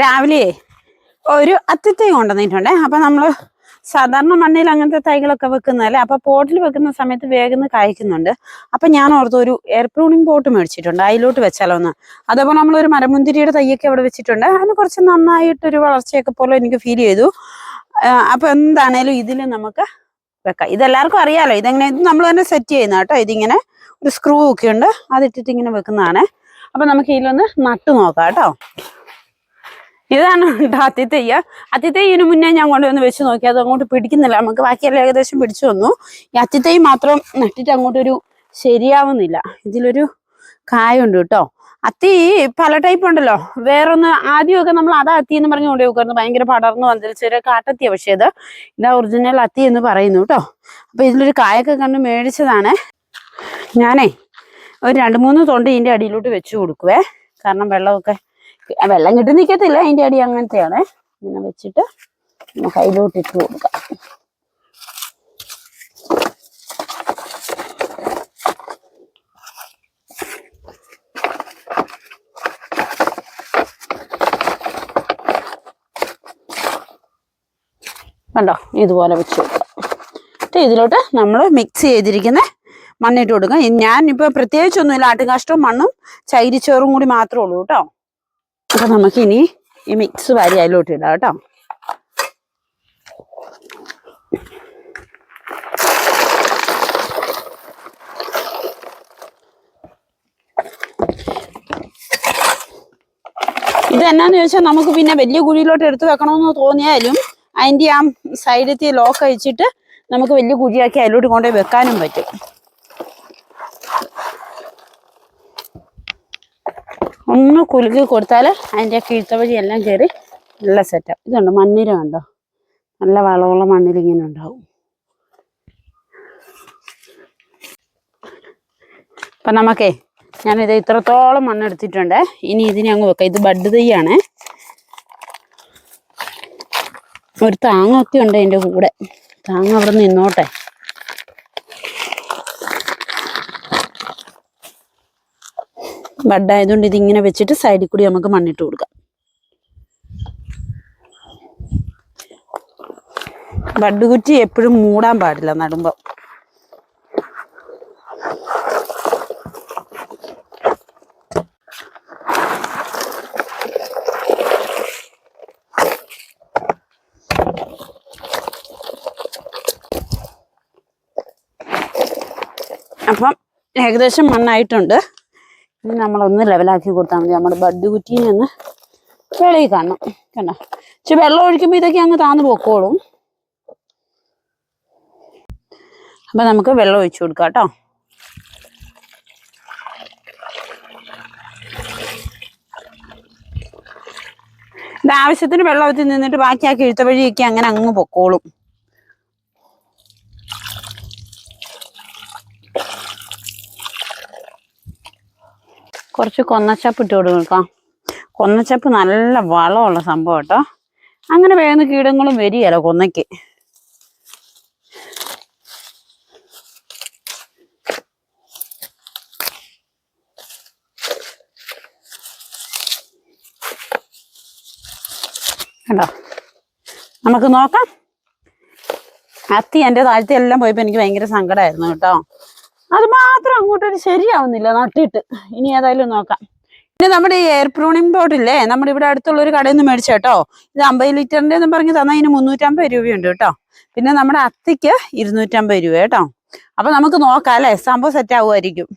രാവിലെ ഒരു അത്തിത്തൈ കൊണ്ടുവന്നിട്ടുണ്ടേ. അപ്പൊ നമ്മൾ സാധാരണ മണ്ണിൽ അങ്ങനത്തെ തൈകളൊക്കെ വെക്കുന്നതല്ലേ? അപ്പൊ പോട്ടിൽ വെക്കുന്ന സമയത്ത് വേഗം കായ്ക്കുന്നുണ്ട്. അപ്പൊ ഞാൻ ഓർത്ത് ഒരു എയർ പ്രൂണിങ് പോട്ട് മേടിച്ചിട്ടുണ്ട്. അതിലോട്ട് വെച്ചാലോ ഒന്ന് അതേപോലെ ഒരു മരമുന്തിരിയുടെ തൈയൊക്കെ അവിടെ വെച്ചിട്ടുണ്ട്. അതിന് കുറച്ച് നന്നായിട്ടൊരു വളർച്ചയൊക്കെ പോലെ എനിക്ക് ഫീൽ ചെയ്തു. അപ്പോൾ അപ്പൊ എന്താണേലും ഇതിൽ നമുക്ക് വെക്കാം. ഇതെല്ലാവർക്കും അറിയാലോ ഇതെങ്ങനെ ഇത് നമ്മൾ തന്നെ സെറ്റ് ചെയ്യുന്ന കേട്ടോ. ഇതിങ്ങനെ ഒരു സ്ക്രൂ ഒക്കെ ഉണ്ട്. അതിട്ടിട്ട് ഇങ്ങനെ വെക്കുന്നതാണ്. അപ്പൊ നമുക്ക് ഇതിലൊന്ന് നട്ടു നോക്കാം കേട്ടോ. ഇതാണ് കേട്ടോ അത്തിത്തയ്യ ഇതിനു മുന്നേ ഞാൻ കൊണ്ടുവന്ന് വെച്ച് നോക്കി. അത് അങ്ങോട്ട് പിടിക്കുന്നില്ല. നമുക്ക് ബാക്കിയെല്ലാം ഏകദേശം പിടിച്ചു വന്നു. ഈ അത്തിത്തൈ മാത്രം നട്ടിട്ട് അങ്ങോട്ടൊരു ശരിയാവുന്നില്ല. ഇതിലൊരു കായുണ്ട് കേട്ടോ. അത്തി പല ടൈപ്പ് ഉണ്ടല്ലോ. വേറൊന്ന് ആദ്യമൊക്കെ നമ്മൾ അതാ അത്തി എന്ന് പറഞ്ഞ് കൊണ്ടു വെക്കുമായിരുന്നു ഭയങ്കര പടർന്നു വന്നിരിച്ചൊരു കാട്ടത്തിയ പക്ഷേ ഇത്. ഇതാ ഒറിജിനൽ അത്തി എന്ന് പറയുന്നു കേട്ടോ. അപ്പൊ ഇതിലൊരു കായൊക്കെ കണ്ട് മേടിച്ചതാണ്. ഞാനേ ഒരു രണ്ട് മൂന്ന് തൊണ്ട് ഇതിന്റെ അടിയിലോട്ട് വെച്ചു കൊടുക്കുവേ. കാരണം വെള്ളമൊക്കെ വെള്ളം കിട്ടി നിൽക്കത്തില്ല അതിന്റെ അടി അങ്ങനത്തെയാണ്. ഇങ്ങനെ വെച്ചിട്ട് നമുക്ക് ഇട്ട് കൊടുക്കാം. കണ്ടോ? ഇതുപോലെ വെച്ച് കൊടുക്കാം. എന്നിട്ട് ഇതിലോട്ട് നമ്മൾ മിക്സ് ചെയ്തിരിക്കുന്ന മണ്ണിട്ട് കൊടുക്കാം. ഞാൻ ഞാനിപ്പോൾ പ്രത്യേകിച്ചൊന്നുമില്ല. ആട്ടുകാഷ്ടവും മണ്ണും ചൈരിച്ചോറും കൂടി മാത്രമേ ഉള്ളൂ കേട്ടോ. അപ്പൊ നമുക്കിനി ഈ മിക്സ് വാരി അതിലോട്ട് ഇടാം കേട്ടോ. ചോദിച്ചാൽ നമുക്ക് പിന്നെ വലിയ കുഴിയിലോട്ട് എടുത്ത് വെക്കണമെന്ന് തോന്നിയാലും അതിന്റെ ആ സൈഡിലത്തെ ലോക്ക് അഴിച്ചിട്ട് നമുക്ക് വലിയ കുഴിയാക്കി അതിലോട്ട് കൊണ്ടുപോയി വെക്കാനും പറ്റും. ഒന്ന് കുലുക്കി കൊടുത്താൽ അതിന്റെ കീഴ്ത്ത വഴി എല്ലാം കയറി നല്ല സെറ്റ് ഇതുണ്ട് മണ്ണിര കണ്ടോ? നല്ല വളമുള്ള മണ്ണിൽ ഇങ്ങനെ ഉണ്ടാവും. അപ്പം നമുക്കേ ഞാനിത് ഇത്രത്തോളം മണ്ണെടുത്തിട്ടുണ്ട് ഇനി ഇതിനെ അങ്ങ് വെക്കാം. ഇത് ബഡ് തയ്യാണ് ഒരു താങ്ങൊക്കെ ഉണ്ട് എന്റെ കൂടെ. താങ്ങ അവിടെ നിന്നോട്ടെ. ബഡ് ആയതുകൊണ്ട് ഇതിങ്ങനെ വെച്ചിട്ട് സൈഡിൽ കൂടി നമുക്ക് മണ്ണിട്ട് കൊടുക്കാം. ബഡ് കുറ്റി എപ്പോഴും മൂടാൻ പാടില്ല നടുമ്പോൾ അപ്പം ഏകദേശം മണ്ണായിട്ടുണ്ട്. ഇനി നമ്മളൊന്ന് ലെവലാക്കി കൊടുത്താൽ മതി. നമ്മുടെ ബഡ് കുറ്റീനെ ഒന്ന് വെളിയിൽ കാണണം. കണ്ടോ? പക്ഷെ വെള്ളം ഒഴിക്കുമ്പോൾ ഇതൊക്കെ അങ്ങ് താന്ന് പൊക്കോളും. അപ്പം നമുക്ക് വെള്ളം ഒഴിച്ചു കൊടുക്കാം കേട്ടോ. ഇത് ആവശ്യത്തിന് വെള്ളം ഒത്തി നിന്നിട്ട് ബാക്കിയാക്കി എഴുത്ത വഴിയൊക്കെ അങ്ങനെ അങ്ങ് പൊക്കോളും. കുറച്ച് കൊന്നച്ചപ്പ് ഇട്ട് കൊടുക്കാം കൊന്നച്ചപ്പ് നല്ല വളമുള്ള സംഭവം കേട്ടോ. അങ്ങനെ വേഗം കീടങ്ങളും വരികയല്ലോ കൊന്നയ്ക്ക്. നമുക്ക് നോക്കാം. അത്തി എന്റെ താഴ്ത്തി എല്ലാം പോയപ്പോൾ എനിക്ക് ഭയങ്കര സങ്കടമായിരുന്നു കേട്ടോ. അത് മാത്രം അങ്ങോട്ടൊരു ശരിയാവുന്നില്ല നട്ടിട്ട്. ഇനി ഏതായാലും നോക്കാം. പിന്നെ നമ്മുടെ ഈ എയർ പ്രൂണിംഗ് ബോട്ടില്ലേ നമ്മുടെ ഇവിടെ അടുത്തുള്ള ഒരു കടയിൽ നിന്ന് മേടിച്ച കേട്ടോ ഇത് അമ്പത് ലിറ്ററിന്റെ എന്ന് പറഞ്ഞ് തന്നാൽ ഇതിന് മുന്നൂറ്റമ്പത് രൂപയുണ്ട് കേട്ടോ പിന്നെ നമ്മുടെ അത്തിക്ക് ഇരുന്നൂറ്റമ്പത് രൂപ കേട്ടോ അപ്പൊ നമുക്ക് നോക്കാം അല്ലേ? സംഭവം സെറ്റ് ആവുമായിരിക്കും.